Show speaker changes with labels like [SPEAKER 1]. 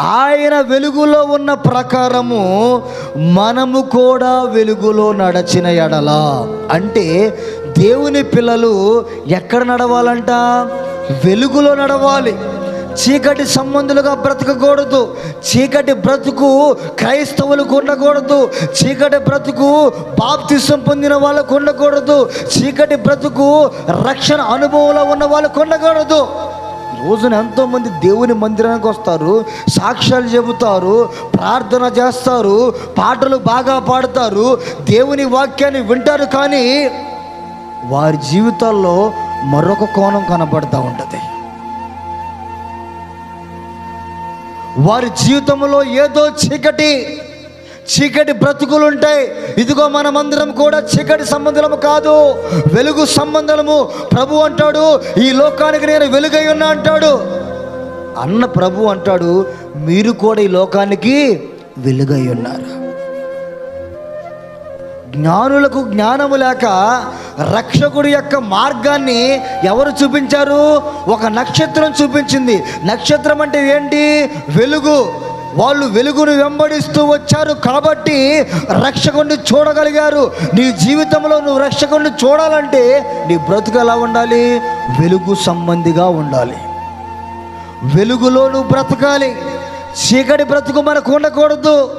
[SPEAKER 1] ఆయన వెలుగులో ఉన్న ప్రకారము మనము కూడా వెలుగులో నడచిన ఎడల. అంటే దేవుని పిల్లలు ఎక్కడ నడవాలంట? వెలుగులో నడవాలి. చీకటి సంబంధులుగా బ్రతకకూడదు. చీకటి బ్రతుకు క్రైస్తవులకు ఉండకూడదు. చీకటి బ్రతుకు బాప్తిసం పొందిన వాళ్ళకు ఉండకూడదు. చీకటి బ్రతుకు రక్షణ అనుభవంలో ఉన్న వాళ్ళకు ఉండకూడదు. రోజున ఎంతోమంది దేవుని మందిరానికి వస్తారు సాక్ష్యాలు చెబుతారు ప్రార్థన చేస్తారు పాటలు బాగా పాడతారు దేవుని వాక్యాన్ని వింటారు కానీ వారి జీవితాల్లో మరొక కోణం కనబడతా ఉంటుంది. వారి జీవితంలో ఏదో చీకటి చీకటి బ్రతుకులు ఉంటాయి ఇదిగో మనమందరం కూడా చీకటి సంబంధము కాదు. వెలుగు సంబంధము ప్రభు అంటాడు ఈ లోకానికి నేను వెలుగై ఉన్నా అంటాడు. అన్న ప్రభు అంటాడు మీరు కూడా ఈ లోకానికి వెలుగై ఉన్నారు. జ్ఞానులకు జ్ఞానము లేక రక్షకుడి యొక్క మార్గాన్ని ఎవరు చూపించారు? ఒక నక్షత్రం చూపించింది. నక్షత్రం అంటే ఏంటి? వెలుగు. వాళ్ళు వెలుగును వెంబడిస్తూ వచ్చారు కాబట్టి రక్షకుడిని చూడగలిగారు. నీ జీవితంలో నువ్వు రక్షకుడిని చూడాలంటే నీ బ్రతుకు ఎలా ఉండాలి? వెలుగు సంబంధిగా ఉండాలి. వెలుగులో నువ్వు బ్రతకాలి. చీకటి బ్రతుకు మనకు ఉండకూడదు.